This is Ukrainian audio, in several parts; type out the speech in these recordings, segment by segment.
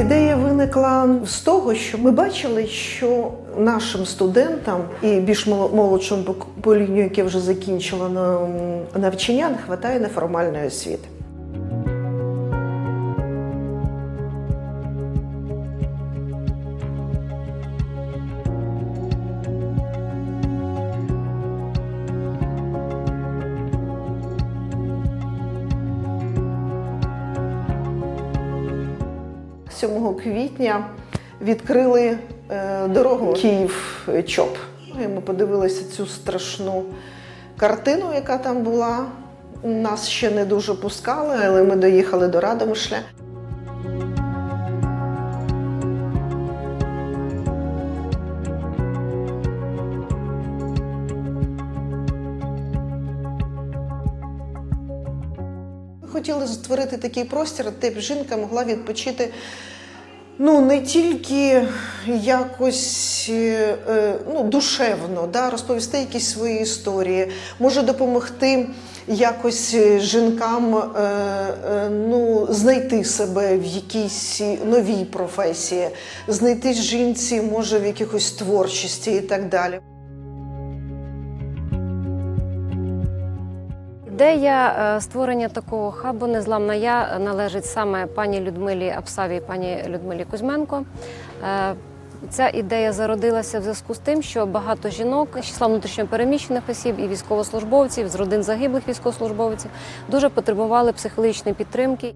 Ідея виникла з того, що ми бачили, що нашим студентам і більш мол- молодшому поколінню, яке вже закінчило на- навчання, не вистачає неформальної освіти. – 7 квітня відкрили е, дорогу Київ-Чоп. І Ми подивилися цю страшну картину, яка там була. Нас ще не дуже пускали, але ми доїхали до Радомишля. Хотіли створити такий простір, де б жінка могла відпочити ну, не тільки якось е, е, ну, душевно, да, розповісти якісь свої історії, може допомогти якось жінкам е, ну, знайти себе в якійсь новій професії, знайти жінці, може, в якихось творчості і так далі. Ідея е, створення такого хабу незламна я належить саме пані Людмилі Апсаві пані Людмилі Кузьменко. Е, Ця ідея зародилася в зв'язку з тим, що багато жінок, числа внутрішньопереміщених осіб і військовослужбовців з родин загиблих військовослужбовців дуже потребували психологічної підтримки.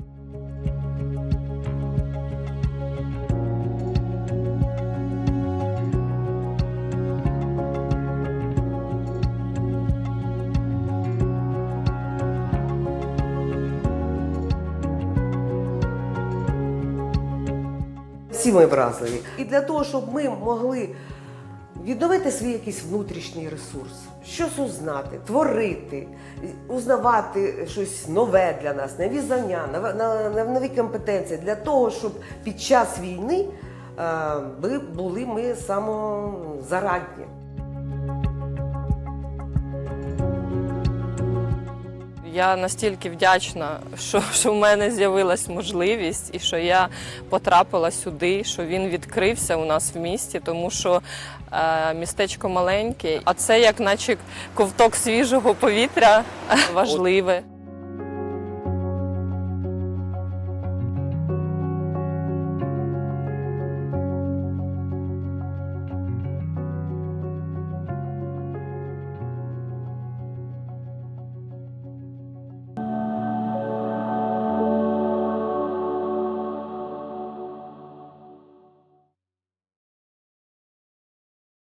Всі ми вразливі. І для того, щоб ми могли відновити свій якийсь внутрішній ресурс, щось узнати, творити, узнавати щось нове для нас, нові знання, нові компетенції, для того, щоб під час війни е, були ми самозарадні. Я настільки вдячна, що, що в мене з'явилась можливість і що я потрапила сюди, що він відкрився у нас в місті, тому що е, містечко маленьке, а це як наче ковток свіжого повітря важливе.